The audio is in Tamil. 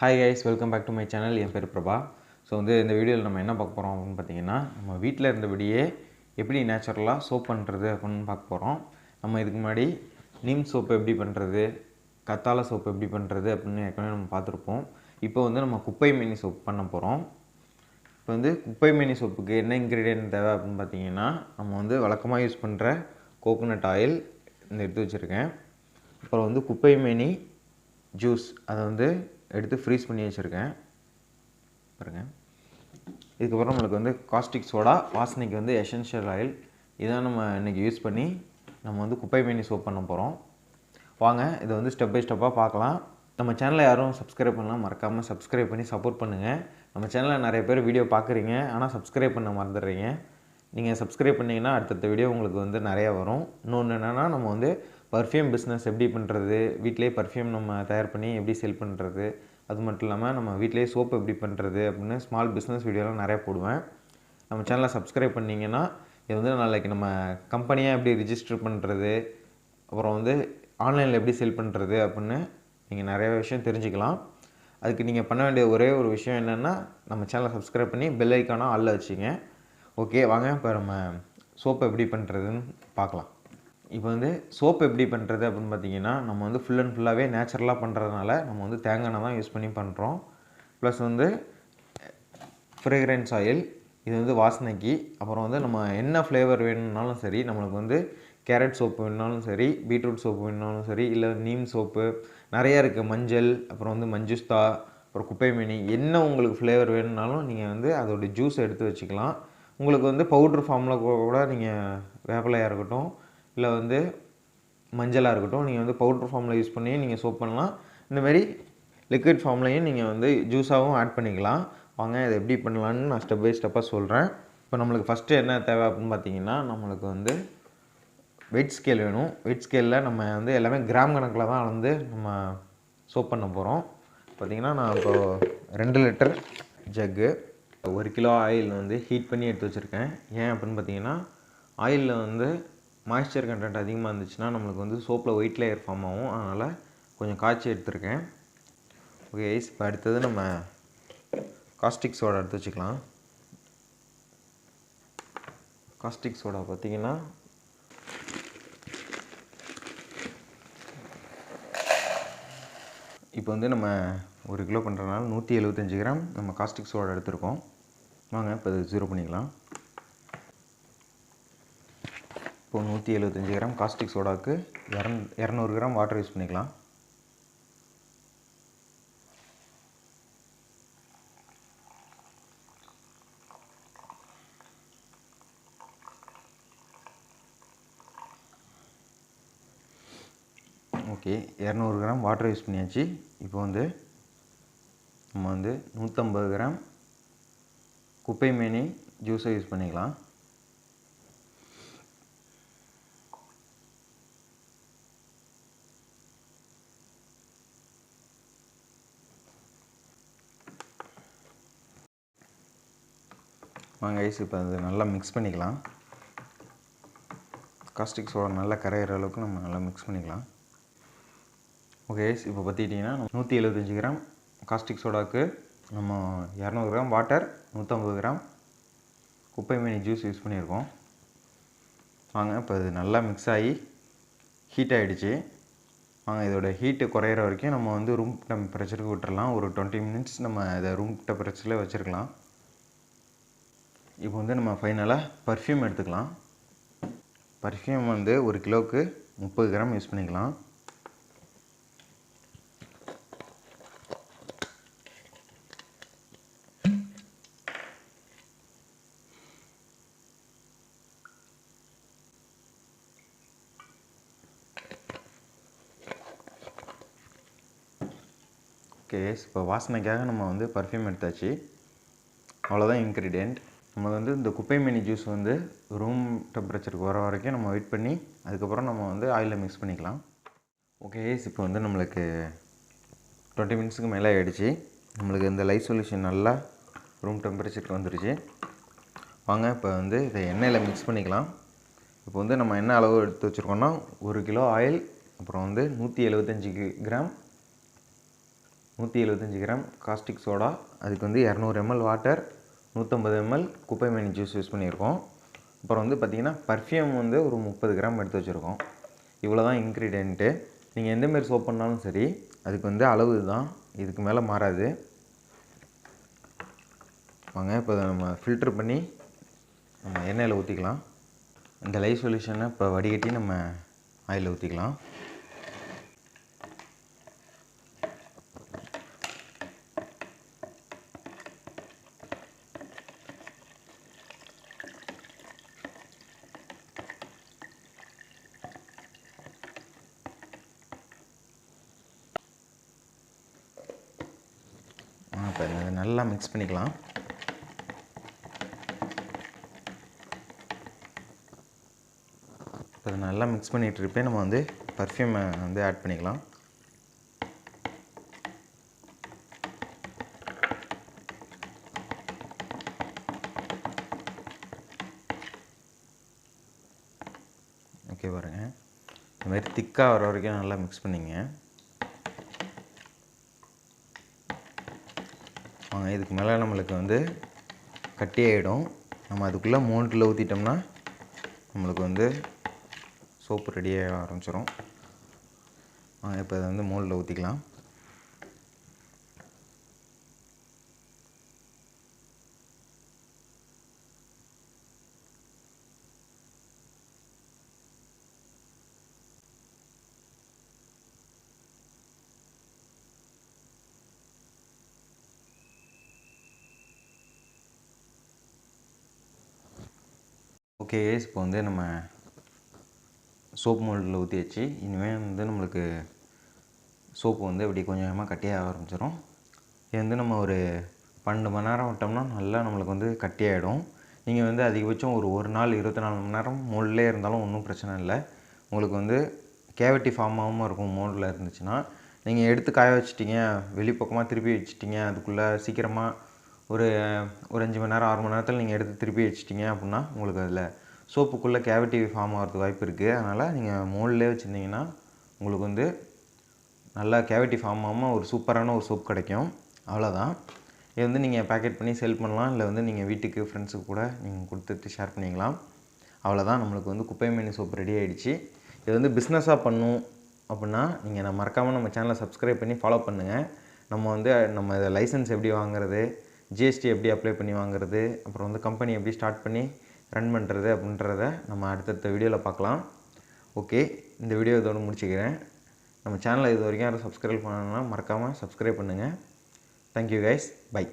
Hi guys welcome back to my channel என் பேர் பிரபா. ஸோ வந்து இந்த வீடியோவில் நம்ம என்ன பார்க்க போகிறோம் அப்படின்னு பார்த்தீங்கன்னா நம்ம வீட்டில் இருந்தபடியே எப்படி நேச்சுரலாக சோப் பண்ணுறது அப்படின்னு பார்க்க போகிறோம் நம்ம இதுக்கு முன்னாடி நீம் சோப்பு எப்படி பண்ணுறது கத்தாழ சோப்பு எப்படி பண்ணுறது அப்படின்னு ஏற்கனவே நம்ம பார்த்துருப்போம். இப்போ வந்து நம்ம குப்பை மீனி சோப் பண்ண போகிறோம் இப்போ வந்து குப்பை மீனி சோப்புக்கு என்ன இன்க்ரீடியன்ட் தேவை அப்படின்னு பார்த்தீங்கன்னா நம்ம வந்து வழக்கமாக யூஸ் பண்ணுற கோகோனட் ஆயில் இந்த எடுத்து வச்சுருக்கேன். அப்புறம் வந்து குப்பை மேனி ஜூஸ் அதை வந்து எடுத்து ஃப்ரீஸ் பண்ணி வச்சுருக்கேன். பாருங்க. இதுக்கப்புறம் நம்மளுக்கு வந்து காஸ்டிக் சோடா வாசனைக்கு வந்து எசென்ஷியல் ஆயில் இதான் நம்ம இன்றைக்கி யூஸ் பண்ணி நம்ம வந்து குப்பை மீனி சோப் பண்ண போகிறோம் வாங்க இதை வந்து ஸ்டெப் பை ஸ்டெப்பாக பார்க்கலாம். நம்ம சேனலை யாரும் சப்ஸ்கிரைப் பண்ணலாம் மறக்காமல் சப்ஸ்கிரைப் பண்ணி சப்போர்ட் பண்ணுங்கள் நம்ம சேனலில் நிறைய பேர் வீடியோ பார்க்குறீங்க ஆனால் சப்ஸ்கிரைப் பண்ண மறந்துடுறீங்க. நீங்கள் சப்ஸ்கிரைப் பண்ணிங்கன்னா அடுத்தடுத்த வீடியோ உங்களுக்கு வந்து நிறையா வரும். இன்னொன்று என்னென்னா நம்ம வந்து பர்ஃப்யூம் பிஸ்னஸ் எப்படி பண்ணுறது வீட்டிலே பர்ஃப்யூம் நம்ம தயார் பண்ணி எப்படி செல் பண்ணுறது அது மட்டும் இல்லாமல் நம்ம வீட்டிலேயே சோப் எப்படி பண்ணுறது அப்படின்னு ஸ்மால் பிஸ்னஸ் வீடியோலாம் நிறையா போடுவேன். நம்ம சேனலை சப்ஸ்கிரைப் பண்ணிங்கன்னா இது வந்து நாளைக்கு நம்ம கம்பெனியாக எப்படி ரிஜிஸ்டர் பண்ணுறது அப்புறம் வந்து ஆன்லைனில் எப்படி செல் பண்ணுறது அப்படின்னு நீங்கள் நிறைய விஷயம் தெரிஞ்சுக்கலாம். அதுக்கு நீங்கள் பண்ண வேண்டிய ஒரே ஒரு விஷயம் என்னென்னா நம்ம சேனலை சப்ஸ்கிரைப் பண்ணி பெல் ஐக்கானாக ஆளில் வச்சுங்க. ஓகே வாங்க இப்போ நம்ம சோப்பை எப்படி பண்ணுறதுன்னு பார்க்கலாம். இப்போ வந்து சோப்பு எப்படி பண்ணுறது அப்படின்னு பார்த்தீங்கன்னா நம்ம வந்து ஃபுல் அண்ட் ஃபுல்லாகவே நேச்சுரலாக பண்ணுறதுனால நம்ம வந்து தேங்காய் எண்ணெய் தான் யூஸ் பண்ணி பண்ணுறோம் ப்ளஸ் வந்து ஃப்ரேக்ரன்ஸ் ஆயில் இது வந்து வாசனைக்கு அப்புறம் வந்து நம்ம என்ன ஃப்ளேவர் வேணும்னாலும் சரி நம்மளுக்கு வந்து கேரட் சோப்பு வேணுனாலும் சரி பீட்ரூட் சோப்பு வேணுனாலும் சரி இல்லை நீம் சோப்பு நிறையா இருக்குது மஞ்சள் அப்புறம் வந்து மஞ்சுஸ்தா அப்புறம் குப்பை மீனி என்ன உங்களுக்கு ஃப்ளேவர் வேணும்னாலும் நீங்கள் வந்து அதோட ஜூஸ் எடுத்து வச்சுக்கலாம். உங்களுக்கு வந்து பவுட்ரு ஃபார்மில் கூட நீங்கள் வேப்பிலையாக இருக்கட்டும் இல்லை வந்து மஞ்சளாக இருக்கட்டும் நீங்கள் வந்து பவுட்ரு ஃபார்மில் யூஸ் பண்ணி நீங்கள் சோப் பண்ணலாம். இந்தமாரி லிக்விட் ஃபார்ம்லையும் நீங்கள் வந்து ஜூஸாகவும் ஆட் பண்ணிக்கலாம். வாங்க இதை எப்படி பண்ணலான்னு நான் ஸ்டெப் பை ஸ்டெப்பாக சொல்கிறேன் இப்போ நம்மளுக்கு ஃபஸ்ட்டு என்ன தேவை அப்படின்னு பார்த்தீங்கன்னா நம்மளுக்கு வந்து வெயிட் ஸ்கேல் வேணும். வெயிட் ஸ்கேலில் நம்ம வந்து எல்லாமே கிராம் கணக்கில் தான் வந்து நம்ம சோப் பண்ண போகிறோம் பார்த்திங்கன்னா நான் இப்போ ரெண்டு லிட்டர் ஜக்கு ஒரு கிலோ ஆயில் வந்து ஹீட் பண்ணி எடுத்து வச்சுருக்கேன். ஏன் அப்படின்னு பார்த்தீங்கன்னா ஆயிலில் வந்து மாய்ஸ்சர் கண்டென்ட் அதிகமாக இருந்துச்சுன்னா நம்மளுக்கு வந்து சோப்பில் ஒயிட் லேயர் ஃபார்ம் ஆகும். அதனால் கொஞ்சம் காய்ச்சி எடுத்திருக்கேன். ஓகே இப்போ அடுத்தது நம்ம காஸ்டிக் சோடா எடுத்து வச்சுக்கலாம். காஸ்டிக் சோடா பார்த்திங்கன்னா இப்போ வந்து நம்ம ஒரு கிலோ பண்ணுறதுனால நூற்றி எழுபத்தஞ்சி கிராம் நம்ம காஸ்டிக் சோடா எடுத்திருக்கோம். வாங்க இப்போ ஜீரோ பண்ணிக்கலாம். இப்போ நூற்றி எழுபத்தஞ்சி கிராம் காஸ்டிக் சோடாவுக்கு இரநூ இரநூறு கிராம் வாட்டர் யூஸ் பண்ணிக்கலாம். ஓகே இரநூறு கிராம் வாட்டர் யூஸ் பண்ணியாச்சு. இப்போ வந்து நம்ம வந்து நூற்றம்பது கிராம் குப்பைமேனி ஜூஸை யூஸ் பண்ணிக்கலாம். வாங்க ஐஸ் இப்போ அது நல்லா மிக்ஸ் பண்ணிக்கலாம். காஸ்டிக் சோடா நல்லா கரையிற அளவுக்கு நம்ம நல்லா மிக்ஸ் பண்ணிக்கலாம். ஓகே ஐஸ் இப்போ பார்த்துக்கிட்டிங்கன்னா நூற்றி எழுபத்தஞ்சி கிராம் காஸ்டிக் சோடாவுக்கு நம்ம இரநூறு கிராம் வாட்டர் நூற்றம்பது கிராம் குப்பை மீனி ஜூஸ் யூஸ் பண்ணியிருக்கோம். வாங்க இப்போ இது நல்லா மிக்ஸ் ஆகி ஹீட் ஆகிடுச்சு வாங்க இதோட ஹீட்டு குறையிற வரைக்கும் நம்ம வந்து ரூம் டெம்பரேச்சருக்கு விட்டுறலாம். ஒரு டுவெண்ட்டி மினிட்ஸ் நம்ம இதை ரூம் டெம்பரேச்சரில் வச்சுருக்கலாம். இப்போ வந்து நம்ம ஃபைனலாக பர்ஃப்யூம் எடுத்துக்கலாம். பர்ஃப்யூம் வந்து ஒரு கிலோவுக்கு முப்பது கிராம் யூஸ் பண்ணிக்கலாம். ஓகே இப்போ வாசனைக்காக நம்ம வந்து பர்ஃப்யூம் எடுத்தாச்சு. அவ்வளோதான் இன்க்ரீடியண்ட் நம்ம வந்து இந்த குப்பைமேனி ஜூஸ் வந்து ரூம் டெம்பரேச்சருக்கு வர வரைக்கும் நம்ம வெயிட் பண்ணி அதுக்கப்புறம் நம்ம வந்து ஆயிலில் மிக்ஸ் பண்ணிக்கலாம். ஓகே இப்போ வந்து நம்மளுக்கு டுவெண்ட்டி மினிட்ஸுக்கு மேலே ஆகிடுச்சு நம்மளுக்கு இந்த லைட் சொல்யூஷன் நல்லா ரூம் டெம்பரேச்சருக்கு வந்துடுச்சு வாங்க இப்போ வந்து இதை எண்ணெயில் மிக்ஸ் பண்ணிக்கலாம். இப்போ வந்து நம்ம என்ன அளவு எடுத்து வச்சுருக்கோன்னா ஒரு கிலோ ஆயில் அப்புறம் வந்து நூற்றி எழுபத்தஞ்சி கிராம் நூற்றி எழுபத்தஞ்சி கிராம் காஸ்டிக் சோடா அதுக்கு வந்து இரநூறு எம்எல் வாட்டர் நூற்றம்பது எம்எல் குப்பைமேனி ஜூஸ் யூஸ் பண்ணியிருக்கோம். அப்புறம் வந்து பார்த்திங்கன்னா பர்ஃப்யூம் வந்து ஒரு முப்பது கிராம் எடுத்து வச்சுருக்கோம். இவ்வளோ தான் இன்க்ரீடியண்ட்டு நீங்கள் எந்தமாரி சோப் பண்ணாலும் சரி அதுக்கு வந்து அளவு தான் இதுக்கு மேலே மாறாது. வாங்க இப்போ நம்ம ஃபில்ட்ரு பண்ணி நம்ம எண்ணெயில் ஊற்றிக்கலாம் இந்த லைஃப் சொல்யூஷனை இப்போ வடிகட்டி நம்ம ஆயிலில் ஊற்றிக்கலாம் இப்போ நல்லா மிக்ஸ் பண்ணிக்கலாம். இப்போ நல்லா மிக்ஸ் பண்ணிகிட்டு இருப்பே நம்ம வந்து பர்ஃப்யூமை வந்து ஆட் பண்ணிக்கலாம். ஓகே பாருங்கள் இந்த மாதிரி திக்காக வர வரைக்கும் நல்லா மிக்ஸ் பண்ணிங்க. இதுக்கு மேலே நம்மளுக்கு வந்து கட்டி ஆகிடும் நம்ம அதுக்குள்ளே மோல்டில் ஊற்றிட்டோம்னா நம்மளுக்கு வந்து சோப்பு ரெடியாக ஆரம்பிச்சிடும் இப்போ இதை வந்து மோல்டில் ஊற்றிக்கலாம் ஓகே இப்போ வந்து நம்ம சோப் மோல்டில் ஊற்றி வச்சு இனிமேல் வந்து நம்மளுக்கு சோப்பு வந்து இப்படி கொஞ்சம் கொஞ்சமாக கட்டியாக ஆரம்பிச்சிடும் இது வந்து நம்ம ஒரு பன்னெண்டு மணி நேரம் விட்டோம்னா நல்லா நம்மளுக்கு வந்து கட்டியாகிடும் நீங்கள் வந்து அதிகபட்சம் ஒரு ஒரு நாள் இருபத்தி நாலு மணி நேரம் மோல்டிலே இருந்தாலும் ஒன்றும் பிரச்சனை இல்லை. உங்களுக்கு வந்து கேவிட்டி ஃபார்ம் ஆகாமல் இருக்கும் மோல்டில் இருந்துச்சுன்னா நீங்கள் எடுத்து காய வச்சிட்டிங்க வெளிப்பக்கமாக திருப்பி வச்சிட்டிங்க அதுக்குள்ளே சீக்கிரமாக ஒரு ஒரு அஞ்சு மணி நேரம் ஆறு மணி நேரத்தில் நீங்கள் எடுத்து திருப்பி வச்சிட்டிங்க அப்படின்னா உங்களுக்கு அதில் சோப்புக்குள்ளே கேவிட்டி ஃபார்ம் ஆகிறதுக்கு வாய்ப்பு இருக்குது அதனால் நீங்கள் மோல்ட்லேயே வச்சுருந்தீங்கன்னா உங்களுக்கு வந்து நல்லா கேவிட்டி ஃபார்ம் ஆகாமல் ஒரு சூப்பரான ஒரு சோப் கிடைக்கும். அவ்வளோதான் இது வந்து நீங்கள் பேக்கெட் பண்ணி செல் பண்ணலாம். இல்லை வந்து நீங்கள் வீட்டுக்கு ஃப்ரெண்ட்ஸுக்கு கூட நீங்கள் கொடுத்துட்டு ஷேர் பண்ணிக்கலாம். அவ்வளோதான் நம்மளுக்கு வந்து குப்பை மீன் சோப் ரெடி ஆகிடுச்சு இது வந்து பிஸ்னஸாக பண்ணும் அப்படின்னா நீங்கள் நான் மறக்காமல் நம்ம சேனலை சப்ஸ்கிரைப் பண்ணி ஃபாலோ பண்ணுங்கள் நம்ம வந்து நம்ம இதை லைசன்ஸ் எப்படி வாங்குறது? ஜிஎஸ்டி எப்படி அப்ளை பண்ணி வாங்குறது அப்புறம் வந்து கம்பெனி எப்படி ஸ்டார்ட் பண்ணி ரன் பண்ணுறது அப்படின்றத நம்ம அடுத்தடுத்த வீடியோவில் பார்க்கலாம். ஓகே இந்த வீடியோ இதோடு முடிச்சுக்கிறேன். நம்ம சேனலை இது வரைக்கும் யாரும் சப்ஸ்கிரைப் பண்ணணும்னா மறக்காமல் சப்ஸ்கிரைப் பண்ணுங்கள் தேங்க்யூ கைஸ் பை